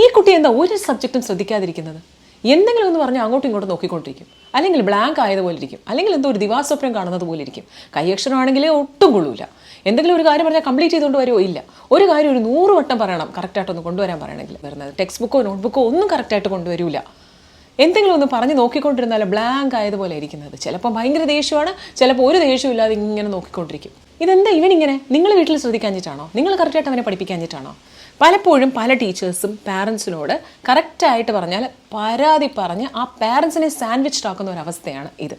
ഈ കുട്ടി എന്താ ഒരു സബ്ജക്റ്റും ശ്രദ്ധിക്കാതിരിക്കുന്നത്? എന്തെങ്കിലും എന്ന് പറഞ്ഞാൽ അങ്ങോട്ടും ഇങ്ങോട്ടും നോക്കിക്കൊണ്ടിരിക്കും. അല്ലെങ്കിൽ ബ്ലാങ്ക് ആയതുപോലെ ഇരിക്കും അല്ലെങ്കിൽ എന്തോ ഒരു ദിവാസ്വപ്നം കാണുന്നത് പോലെ ഇരിക്കും കൈയക്ഷരമാണെങ്കിൽ ഒട്ടും കൊള്ളൂല. എന്തെങ്കിലും ഒരു കാര്യം പറഞ്ഞാൽ കംപ്ലീറ്റ് ചെയ്തുകൊണ്ട് വരുമോ ഇല്ല. ഒരു കാര്യം ഒരു നൂറ് വട്ടം പറയണം. കറക്റ്റായിട്ടൊന്ന് കൊണ്ടുവരാൻ പറയണമെങ്കിൽ. വരുന്നത് ടെക്സ്റ്റ് ബുക്കോ നോട്ട് ബുക്കോ ഒന്നും കറക്റ്റായിട്ട് കൊണ്ടുവരില്ല എന്തെങ്കിലും ഒന്ന് പറഞ്ഞ് നോക്കിക്കൊണ്ടിരുന്നാൽ ബ്ലാങ്ക് ആയതുപോലെ ഇരിക്കുന്നത്. ചിലപ്പോൾ ഭയങ്കര ദേഷ്യമാണ്. ചിലപ്പോൾ ഒരു ദേഷ്യവും ഇല്ലാതെ ഇങ്ങനെ നോക്കിക്കൊണ്ടിരിക്കും. ഇതെന്താ ഇവനിങ്ങനെ നിങ്ങൾ വീട്ടിൽ ശ്രദ്ധിക്കാഞ്ഞിട്ടാണോ? നിങ്ങൾ കറക്റ്റായിട്ട് അവനെ പഠിപ്പിക്കാഞ്ഞിട്ടാണോ പലപ്പോഴും പല ടീച്ചേഴ്സും പാരൻസിനോട് കറക്റ്റായിട്ട് പറഞ്ഞാൽ പരാതി പറഞ്ഞ് ആ പാരൻസിനെ സാൻഡ്വിച്ച് ആക്കുന്ന ഒരു അവസ്ഥയാണ് ഇത്.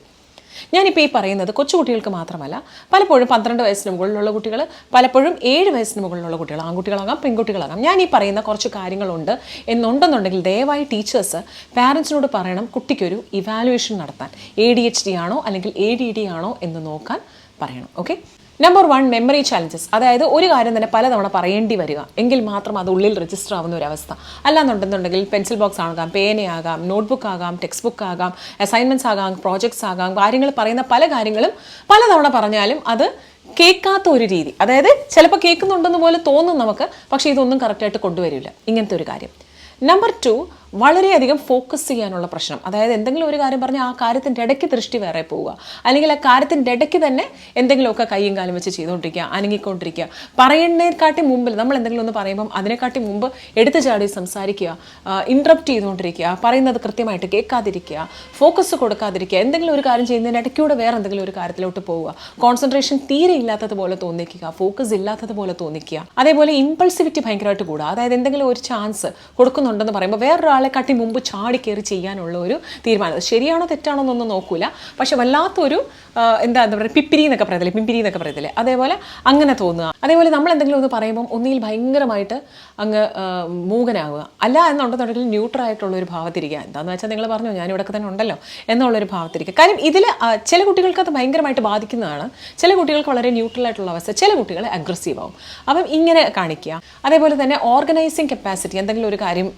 ഞാനിപ്പോൾ ഈ പറയുന്നത് കൊച്ചുകുട്ടികൾക്ക് മാത്രമല്ല പലപ്പോഴും പന്ത്രണ്ട് വയസ്സിന് മുകളിലുള്ള കുട്ടികൾ പലപ്പോഴും ഏഴ് വയസ്സിന് മുകളിലുള്ള കുട്ടികൾ ആൺകുട്ടികളാകാം പെൺകുട്ടികളാകാം. ഞാൻ ഈ പറയുന്ന കുറച്ച് കാര്യങ്ങളുണ്ട് എന്നുണ്ടെന്നുണ്ടെങ്കിൽ ദയവായി ടീച്ചേഴ്സ് പാരൻസിനോട് പറയണം കുട്ടിക്കൊരു ഇവാലുവേഷൻ നടത്താൻ. എ ഡി എച്ച് ഡി ആണോ അല്ലെങ്കിൽ എ ഡി ഡി ആണോ എന്ന് നോക്കാൻ പറയണം okay number one memory challenges അതായത് ഒരു കാര്യം തന്നെ പലതവണ പറയേണ്ടി വരിക. എങ്കിൽ മാത്രം അത് ഉള്ളിൽ രജിസ്റ്റർ ആവുന്ന ഒരു അവസ്ഥ. അല്ലാന്നുണ്ടെന്നുണ്ടെങ്കിൽ പെൻസിൽ ബോക്സ് ആകാം പേനയാകാം നോട്ട്ബുക്ക് ആകാം ടെക്സ്റ്റ് ബുക്ക് ആകാം അസൈൻമെന്റ്സ് ആകാം പ്രോജക്ട്സ് ആകാം കാര്യങ്ങൾ പറയുന്ന പല കാര്യങ്ങളും പലതവണ പറഞ്ഞാലും അത് കേൾക്കാത്ത ഒരു രീതി. അതായത് ചിലപ്പോൾ കേൾക്കുന്നുണ്ടെന്ന് പോലെ തോന്നും നമുക്ക് പക്ഷേ ഇതൊന്നും കറക്റ്റായിട്ട് കൊണ്ടുവരില്ല. ഇങ്ങനത്തെ ഒരു കാര്യം. നമ്പർ ടു വളരെയധികം ഫോക്കസ് ചെയ്യാനുള്ള പ്രശ്നം. അതായത് എന്തെങ്കിലും ഒരു കാര്യം പറഞ്ഞാൽ ആ കാര്യത്തിന്റെ ഇടയ്ക്ക് ദൃഷ്ടി വേറെ പോവുക. അല്ലെങ്കിൽ ആ കാര്യത്തിന്റെ ഇടയ്ക്ക് തന്നെ എന്തെങ്കിലുമൊക്കെ കൈയും കാലും വെച്ച് ചെയ്തുകൊണ്ടിരിക്കുക അനങ്ങിക്കൊണ്ടിരിക്കുക. പറയുന്നതിനെക്കാട്ടി മുമ്പിൽ നമ്മൾ എന്തെങ്കിലും ഒന്ന് പറയുമ്പം അതിനെക്കാട്ടി മുമ്പ് എടുത്തു ചാടി സംസാരിക്കുക ഇൻട്രപ്റ്റ് ചെയ്തുകൊണ്ടിരിക്കുക പറയുന്നത് കൃത്യമായിട്ട് കേൾക്കാതിരിക്കുക ഫോക്കസ് കൊടുക്കാതിരിക്കുക എന്തെങ്കിലും ഒരു കാര്യം ചെയ്യുന്നതിന് ഇടയ്ക്കൂടെ വേറെ എന്തെങ്കിലും ഒരു കാര്യത്തിലോട്ട് പോവുക. കോൺസെൻട്രേഷൻ തീരെ ഇല്ലാത്തതുപോലെ തോന്നിക്കുക ഫോക്കസ് ഇല്ലാത്തതുപോലെ തോന്നിക്കുക. അതേപോലെ ഇമ്പൾസിവിറ്റി ഭയങ്കരമായിട്ട് കൂടുക. അതായത് എന്തെങ്കിലും ഒരു ചാൻസ് കൊടുക്കുന്നുണ്ടെന്ന് പറയുമ്പോൾ വേറൊരാളെ കാട്ടി മുമ്പ് ചാടി കയറി ചെയ്യാനുള്ള ഒരു തീരുമാനം. ശരിയാണോ തെറ്റാണോ എന്നൊന്നും നോക്കൂല. പക്ഷെ വല്ലാത്തൊരു എന്താ പറയുക പിപ്പിരി എന്നൊക്കെ പറയത്തില്ലേ പിമ്പിരി എന്നൊക്കെ പറയത്തില്ലേ അതേപോലെ അങ്ങനെ തോന്നുക. അതേപോലെ നമ്മൾ എന്തെങ്കിലും ഒന്ന് പറയുമ്പം ഒന്നിൽ ഭയങ്കരമായിട്ട് അങ്ങ് മൂകനാവുക. അല്ല എന്നുണ്ടെന്നുണ്ടെങ്കിൽ ന്യൂട്രൽ ആയിട്ടുള്ള ഒരു ഭാവത്തിരിക്കുക. എന്താണെന്ന് വെച്ചാൽ നിങ്ങൾ പറഞ്ഞു ഞാൻ ഇവിടെ തന്നെ ഉണ്ടല്ലോ എന്നുള്ളൊരു ഭാവത്തിരിക്കുക. കാര്യം ഇതിൽ ചില കുട്ടികൾക്ക് അത് ഭയങ്കരമായിട്ട് ബാധിക്കുന്നതാണ്. ചില കുട്ടികൾക്ക് വളരെ ന്യൂട്രൽ ആയിട്ടുള്ള അവസ്ഥ ചില കുട്ടികൾ അഗ്രസീവ് ആവും. അപ്പം ഇങ്ങനെ കാണിക്കുക. അതേപോലെ തന്നെ ഓർഗനൈസിങ് കപ്പാസിറ്റി എന്തെങ്കിലും ഒരു കാര്യം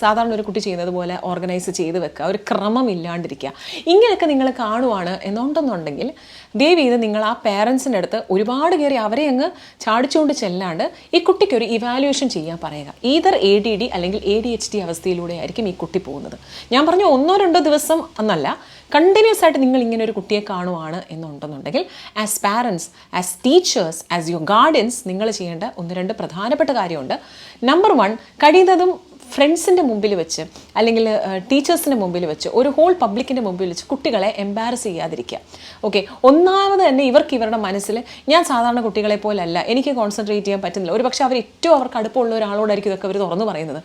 സാധാരണ കുട്ടി ചെയ്യുന്നത് പോലെ ഓർഗനൈസ് ചെയ്ത് വെക്കുക. ഒരു ക്രമം ഇല്ലാണ്ടിരിക്കുക. ഇങ്ങനെയൊക്കെ നിങ്ങൾ കാണുവാണ് എന്നുണ്ടെന്നുണ്ടെങ്കിൽ ദയവ് ചെയ്ത് നിങ്ങൾ ആ പേരൻസിന്റെ അടുത്ത് ഒരുപാട് കയറി അവരെ അങ്ങ് ചാടിച്ചുകൊണ്ട് ചെല്ലാണ്ട് ഈ കുട്ടിക്ക് ഒരു ഇവാലുവേഷൻ ചെയ്യാൻ പറയുക. ഈതർ എ ഡി ഡി അല്ലെങ്കിൽ എ ഡി എച്ച് ഡി അവസ്ഥയിലൂടെ ആയിരിക്കും ഈ കുട്ടി പോകുന്നത്. ഞാൻ പറഞ്ഞു ഒന്നോ രണ്ടോ ദിവസം എന്നല്ല കണ്ടിന്യൂസ് ആയിട്ട് നിങ്ങൾ ഇങ്ങനെ ഒരു കുട്ടിയെ കാണുവാണ് എന്നുണ്ടെന്നുണ്ടെങ്കിൽ as parents as teachers as your guardians നിങ്ങൾ ചെയ്യേണ്ട ഒന്ന് രണ്ട് പ്രധാനപ്പെട്ട കാര്യമുണ്ട്. നമ്പർ വൺ കഴിയുന്നതും ഫ്രണ്ട്സിന്റെ മുമ്പിൽ വെച്ച് അല്ലെങ്കിൽ ടീച്ചേഴ്സിന്റെ മുമ്പിൽ വെച്ച് ഒരു ഹോൾ പബ്ലിക്കിന്റെ മുമ്പിൽ വെച്ച് കുട്ടികളെ എംബാരസ് ചെയ്യാതിരിക്കുക. ഓക്കെ ഒന്നാമത് തന്നെ ഇവർക്ക് ഇവരുടെ മനസ്സിൽ ഞാൻ സാധാരണ കുട്ടികളെ പോലല്ല എനിക്ക് കോൺസെൻട്രേറ്റ് ചെയ്യാൻ പറ്റുന്നില്ല. ഒരു പക്ഷേ അവർ ഏറ്റവും അവർക്ക് അടുപ്പമുള്ള ഒരാളോടായിരിക്കും ഇതൊക്കെ അവർ തുറന്നു പറയുന്നത്.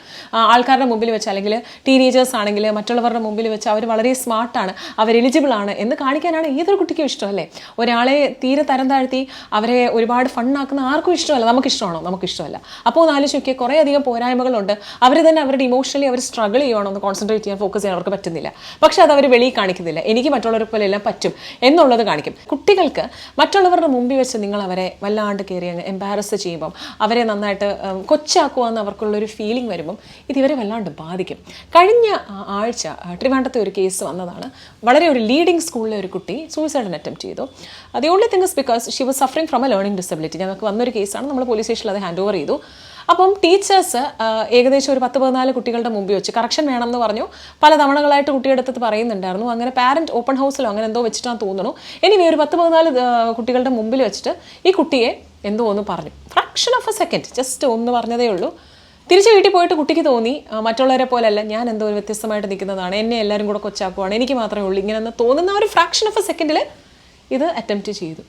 ആൾക്കാരുടെ മുമ്പിൽ വെച്ച് അല്ലെങ്കിൽ ടീനേജേഴ്സ് ആണെങ്കിൽ മറ്റുള്ളവരുടെ മുമ്പിൽ വെച്ച് അവർ വളരെ സ്മാർട്ടാണ് അവർ എലിജിബിൾ ആണ് എന്ന് കാണിക്കാനാണ് ഏതൊരു കുട്ടിക്കും ഇഷ്ടമല്ലേ ഒരാളെ തീരെ തരം താഴ്ത്തി അവരെ ഒരുപാട് ഫണ്ണാക്കുന്ന ആർക്കും ഇഷ്ടമല്ല. നമുക്ക് ഇഷ്ടമാണോ നമുക്ക് ഇഷ്ടമല്ല അപ്പോൾ ഒന്ന് ആലോചിച്ച് നോക്കിയാൽ കുറേ അധികം പോരായ്മകളുണ്ട്. അവർ തന്നെ അവരുടെ ഇമോഷണലി അവർ സ്ട്രഗിൾ ചെയ്യണം ഒന്ന് കോൺസെൻട്രേറ്റ് ചെയ്യാൻ ഫോക്കസ് ചെയ്യാൻ അവർക്ക് പറ്റുന്നില്ല. പക്ഷെ അത് അവർ വെളിയിൽ കാണിക്കുന്നില്ല. എനിക്ക് മറ്റുള്ളവരെ പോലെ എല്ലാം പറ്റും എന്നുള്ളത് കാണിക്കും. കുട്ടികൾക്ക് മറ്റുള്ളവരുടെ മുമ്പിൽ വെച്ച് നിങ്ങൾ അവരെ വല്ലാണ്ട് കയറി അങ്ങ് എംബാരസ് ചെയ്യുമ്പം അവരെ നന്നായിട്ട് കൊച്ചാക്കുവാന്ന് അവർക്കുള്ളൊരു ഫീലിംഗ് വരുമ്പം ഇത് ഇവരെ വല്ലാണ്ട് ബാധിക്കും. കഴിഞ്ഞ ആഴ്ച ട്രിവാൻഡത്തെ ഒരു കേസ് വന്നതാണ്. വളരെ ഒരു ലീഡിംഗ് സ്കൂളിലെ ഒരു കുട്ടി സൂയിസൈഡിന് അറ്റംപ്റ്റ് ചെയ്തു. The only things because she was suffering from a learning disability ഞങ്ങൾക്ക് വന്നൊരു കേസാണ് നമ്മൾ പോലീസ് സ്റ്റേഷനിൽ അത് ഹാൻഡ് ഓവർ ചെയ്തു. അപ്പം ടീച്ചേഴ്സ് ഏകദേശം ഒരു പത്ത് പതിനാല് കുട്ടികളുടെ മുമ്പിൽ വെച്ച് കറക്ഷൻ വേണം എന്ന് പറഞ്ഞു. പല തവണകളായിട്ട് കുട്ടിയുടെ അടുത്ത് പറയുന്നുണ്ടായിരുന്നു. അങ്ങനെ പാരന്റ് ഓപ്പൺ ഹൗസിലോ അങ്ങനെ എന്തോ വെച്ചിട്ടാണ് തോന്നുന്നു. എനിവേ ഒരു പത്ത് പതിനാല് കുട്ടികളുടെ മുമ്പിൽ വെച്ചിട്ട് ഈ കുട്ടിയെ എന്തോ ഒന്ന് പറഞ്ഞു. Fraction of a second just ഒന്ന് പറഞ്ഞതേ ഉള്ളൂ. തിരിച്ച് വീട്ടിൽ പോയിട്ട് കുട്ടിക്ക് തോന്നി മറ്റുള്ളവരെ പോലെയല്ല ഞാൻ എന്തോ ഒരു വ്യത്യസ്തമായിട്ട് നിൽക്കുന്നതാണ്. എന്നെ എല്ലാവരും കൂടെ കൊച്ചാക്കുവാണ്. എനിക്ക് മാത്രമേ ഉള്ളൂ. ഇങ്ങനെ തോന്നുന്ന ഒരു ഫ്രാക്ഷൻ ഓഫ് എ സെക്കൻഡിൽ ഇത് അറ്റംപ്റ്റ് ചെയ്തു.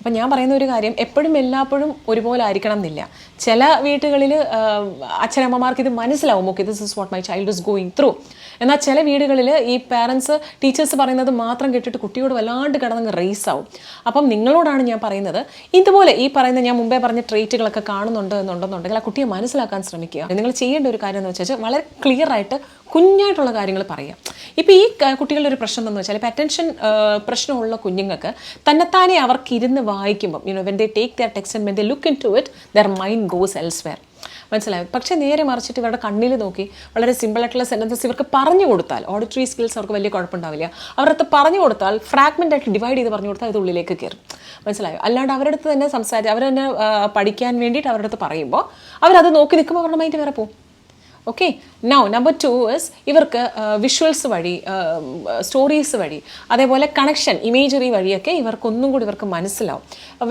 അപ്പം ഞാൻ പറയുന്ന ഒരു കാര്യം എപ്പോഴും എല്ലാപ്പോഴും ഒരുപോലെ ആയിരിക്കണം എന്നില്ല ചില വീടുകളിൽ അച്ഛനമ്മമാർക്ക് ഇത് മനസ്സിലാവും. Okay this is what my child is going through എന്നാൽ ചില വീടുകളിൽ ഈ പാരൻസ് ടീച്ചേഴ്സ് പറയുന്നത് മാത്രം കേട്ടിട്ട് കുട്ടിയോട് വല്ലാണ്ട് കിടന്നങ്ങ് റേസ് ആവും. അപ്പം നിങ്ങളോടാണ് ഞാൻ പറയുന്നത് ഇതുപോലെ ഈ പറയുന്ന ഞാൻ മുമ്പേ പറഞ്ഞ ട്രേറ്റുകളൊക്കെ കാണുന്നുണ്ട് എന്നുണ്ടെന്നുണ്ടെങ്കിൽ ആ കുട്ടിയെ മനസ്സിലാക്കാൻ ശ്രമിക്കുക. നിങ്ങൾ ചെയ്യേണ്ട ഒരു കാര്യം എന്ന് വെച്ചാൽ വളരെ ക്ലിയർ ആയിട്ട് കുഞ്ഞായിട്ടുള്ള കാര്യങ്ങൾ പറയാം. ഇപ്പോൾ ഈ കുട്ടികളുടെ ഒരു പ്രശ്നം എന്ന് വെച്ചാൽ ഇപ്പോൾ അറ്റൻഷൻ പ്രശ്നമുള്ള കുഞ്ഞുങ്ങൾക്ക് തന്നെത്താനെ അവർക്ക് ഇരുന്ന് വായിക്കുമ്പം you know when they take their text and when they look into it their mind goes elsewhere മനസ്സിലായി? പക്ഷേ നേരെ മറിച്ചിട്ട് ഇവരുടെ കണ്ണിൽ നോക്കി വളരെ സിമ്പിളായിട്ടുള്ള സെന്റൻസസ് ഇവർക്ക് പറഞ്ഞു കൊടുത്താൽ ഓഡിറ്ററി സ്കിൽസ് അവർക്ക് വലിയ കുഴപ്പമുണ്ടാവില്ല. അവരടുത്ത് പറഞ്ഞു കൊടുത്താൽ ഫ്രാഗ്മെന്റ് ആയിട്ട് ഡിവൈഡ് ചെയ്ത് പറഞ്ഞു കൊടുത്താൽ അത് ഉള്ളിലേക്ക് കയറും. മനസ്സിലായോ? അല്ലാണ്ട് അവരുടെ അടുത്ത് തന്നെ സംസാരിച്ച് അവർ തന്നെ പഠിക്കാൻ വേണ്ടിയിട്ട് അവരുടെ അടുത്ത് പറയുമ്പോൾ അവരത് നോക്കി നിൽക്കുമ്പോൾ അവരുടെ മൈൻഡ് വേറെ പോകും okay now number two is ഇവർക്ക് വിഷ്വൽസ് വഴി സ്റ്റോറീസ് വഴി അതേപോലെ കണക്ഷൻ ഇമേജറി വഴിയൊക്കെ ഇവർക്ക് ഒന്നും കൂടി ഇവർക്ക് മനസ്സിലാവും.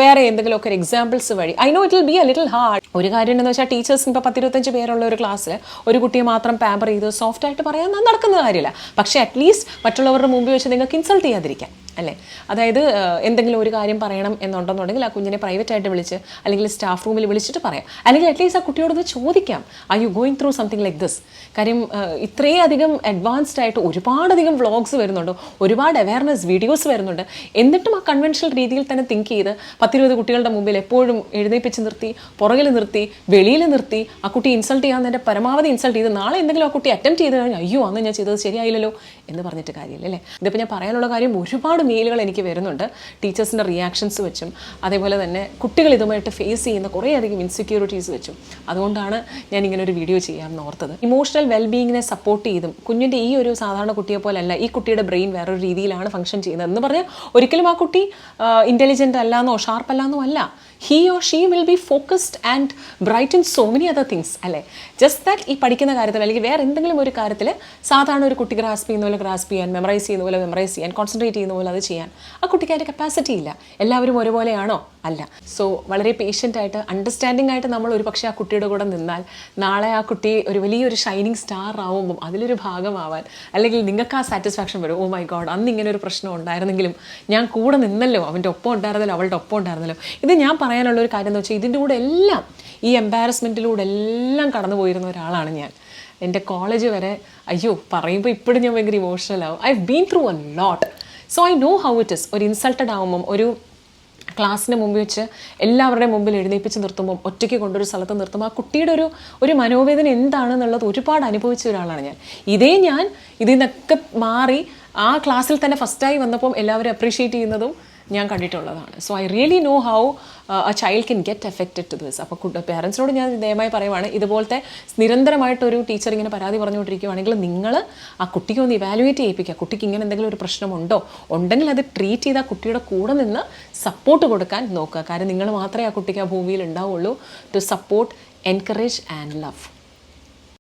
വേറെ എന്തെങ്കിലുമൊക്കെ ഒരു എക്സാമ്പിൾസ് വഴി I know it will be a little hard ഒരു കാര്യം എന്ന് വെച്ചാൽ ടീച്ചേഴ്സിന് ഇപ്പോൾ പത്തിരുപത്തഞ്ച് പേരുള്ള ഒരു ക്ലാസ്സിൽ ഒരു കുട്ടിയെ മാത്രം പാമ്പർ ചെയ്ത് സോഫ്റ്റ് ആയിട്ട് പറയാൻ നടക്കുന്ന കാര്യമില്ല. പക്ഷേ അറ്റ്ലീസ്റ്റ് മറ്റുള്ളവരുടെ മുമ്പിൽ വെച്ച് നിങ്ങൾക്ക് ഇൻസൾട്ട് ചെയ്യാതിരിക്കാം. അല്ലേ? അതായത് എന്തെങ്കിലും ഒരു കാര്യം പറയണം എന്നുണ്ടെന്നുണ്ടെങ്കിൽ ആ കുഞ്ഞിനെ പ്രൈവറ്റ് ആയിട്ട് വിളിച്ച് അല്ലെങ്കിൽ സ്റ്റാഫ് റൂമിൽ വിളിച്ചിട്ട് പറയാം. അല്ലെങ്കിൽ അറ്റ്ലീസ്റ്റ് ആ കുട്ടിയോടൊന്ന് ചോദിക്കാം. I you going through something like this കാര്യം ഇത്രയധികം അഡ്വാൻസ്ഡ് ആയിട്ട് ഒരുപാടധികം വ്ളോഗ്സ് വരുന്നുണ്ട്. ഒരുപാട് അവയർനെസ് വീഡിയോസ് വരുന്നുണ്ട്. എന്നിട്ടും ആ കൺവെൻഷണൽ രീതിയിൽ തന്നെ തിങ്ക് ചെയ്ത് പത്തിരുപത് കുട്ടികളുടെ മുമ്പിൽ എപ്പോഴും എഴുന്നേപ്പിച്ച് നിർത്തി പുറകിൽ നിർത്തി വെളിയിൽ നിർത്തി ആ കുട്ടി ഇൻസൾട്ട് ചെയ്യാന്നതിന്റെ പരമാവധി ഇൻസൾട്ട് ചെയ്ത് നാളെ എന്തെങ്കിലും ആ കുട്ടി അറ്റംപ്റ്റ് ചെയ്ത് കഴിഞ്ഞാൽ അയ്യോ അന്ന് ഞാൻ ചെയ്തത് ശരിയായില്ലല്ലോ എന്ന് പറഞ്ഞിട്ട് കാര്യമില്ല അല്ലേ? ഇതിപ്പോൾ ഞാൻ പറയാനുള്ള കാര്യം ഒരുപാട് മെയിലുകൾ എനിക്ക് വരുന്നുണ്ട്. ടീച്ചേഴ്സിന്റെ റിയാക്ഷൻസ് വെച്ചും അതേപോലെ തന്നെ കുട്ടികൾ ഇതുമായിട്ട് ഫേസ് ചെയ്യുന്ന കുറേയധികം ഇൻസെക്യൂരിറ്റീസ് വെച്ചും. അതുകൊണ്ടാണ് ഞാൻ ഇങ്ങനെ ഒരു വീഡിയോ ചെയ്യാമെന്ന് ഓർത്തത്. ഇമോഷണൽ വെൽബീയിങ്ങിനെ സപ്പോർട്ട് ചെയ്തും കുഞ്ഞിന്റെ ഈ ഒരു സാധാരണ കുട്ടിയെ പോലല്ല ഈ കുട്ടിയുടെ ബ്രെയിൻ വേറൊരു രീതിയിലാണ് ഫംഗ്ഷൻ ചെയ്യുന്നത് എന്ന് പറഞ്ഞാൽ ഒരിക്കലും ആ കുട്ടി ഇന്റലിജന്റ് അല്ലാന്നോ ഷാർപ്പ് അല്ലാന്നോ അല്ല. He or she will be focused and bright in so many other things അല്ലേ? ജസ്റ്റ് ദാറ്റ് ഈ പഠിക്കുന്ന കാര്യത്തിൽ അല്ലെങ്കിൽ വേറെ എന്തെങ്കിലും ഒരു കാര്യത്തിൽ സാധാരണ ഒരു കുട്ടി ഗ്രാസ്പ് ചെയ്യുന്ന പോലെ ഗ്രാസ്പ് ചെയ്യാൻ മെമ്മറൈസ് ചെയ്യുന്ന പോലെ മെമ്മറൈസ് ചെയ്യാൻ കോൺസെൻട്രേറ്റ് ചെയ്യുന്ന പോലെ അത് ചെയ്യാൻ. ആ കുട്ടിക്ക് അതിന്റെ കപ്പാസിറ്റി ഇല്ല. എല്ലാവരും ഒരുപോലെയാണോ? അല്ല. സോ വളരെ പേഷ്യന്റ് ആയിട്ട് അണ്ടർസ്റ്റാൻഡിംഗ് ആയിട്ട് നമ്മൾ ഒരു പക്ഷേ ആ കുട്ടിയുടെ കൂടെ നിന്നാൽ നാളെ ആ കുട്ടി ഒരു വലിയൊരു ഷൈനിങ് സ്റ്റാർ ആവുമ്പം അതിലൊരു ഭാഗമാവാൻ അല്ലെങ്കിൽ നിങ്ങൾക്ക് ആ സാറ്റിസ്ഫാക്ഷൻ വരും. ഓ മൈ ഗോഡ് അന്ന് ഇങ്ങനെ ഒരു പ്രശ്നം ഉണ്ടായിരുന്നെങ്കിലും ഞാൻ കൂടെ നിന്നല്ലോ. അവന്റെ ഒപ്പം ഉണ്ടായിരുന്നല്ലോ അവളുടെ ഒപ്പം ഉണ്ടായിരുന്നല്ലോ. ഇത് ഞാൻ പറയാനുള്ള ഒരു കാര്യം എന്ന് വെച്ചാൽ ഇതിന്റെ കൂടെ എല്ലാം ഈ എംബാരസ്മെന്റിലൂടെ എല്ലാം കടന്നു പോയിരുന്ന ഒരാളാണ് ഞാൻ. എന്റെ കോളേജ് വരെ അയ്യോ പറയുമ്പോൾ ഇപ്പോഴും ഞാൻ ഭയങ്കര ഇമോഷണൽ ആവും. I been through a lot so I know how it is ഒരു ഇൻസൾട്ടഡ് ആകുമ്പം ഒരു ക്ലാസ്സിന് മുമ്പിൽ വെച്ച് എല്ലാവരുടെയും മുമ്പിൽ എഴുന്നേപ്പിച്ച് നിർത്തുമ്പോൾ ഒറ്റയ്ക്ക് കൊണ്ടൊരു സ്ഥലത്ത് നിർത്തുമ്പോൾ ആ കുട്ടിയുടെ ഒരു ഒരു മനോവേദന എന്താണെന്നുള്ളത് ഒരുപാട് അനുഭവിച്ച ഒരാളാണ് ഞാൻ. ഇതേ ഞാൻ ഇതിൽ നിന്നൊക്കെ മാറി ആ ക്ലാസ്സിൽ തന്നെ ഫസ്റ്റായി വന്നപ്പം എല്ലാവരും അപ്രീഷിയേറ്റ് ചെയ്യുന്നതും ഞാൻ കണ്ടിട്ടുള്ളതാണ്. So I really know how a child can get affected to this അപ്പോൾ പേരൻസിനോട് ഞാൻ ദയമായി പറയുവാണ് ഇതുപോലത്തെ നിരന്തരമായിട്ടൊരു ടീച്ചർ ഇങ്ങനെ പരാതി പറഞ്ഞുകൊണ്ടിരിക്കുകയാണെങ്കിൽ നിങ്ങൾ ആ കുട്ടിക്ക് ഒന്ന് ഇവാലുവേറ്റ് ചെയ്യിപ്പിക്കുക. കുട്ടിക്ക് ഇങ്ങനെ എന്തെങ്കിലും ഒരു പ്രശ്നമുണ്ടോ? ഉണ്ടെങ്കിൽ അത് ട്രീറ്റ് ചെയ്ത് ആ കുട്ടിയുടെ കൂടെ നിന്ന് സപ്പോർട്ട് കൊടുക്കാൻ നോക്കുക. കാരണം നിങ്ങൾ മാത്രമേ ആ കുട്ടിക്ക് ആ ഭൂമിയിൽ ഉണ്ടാവുള്ളൂ. To support encourage and love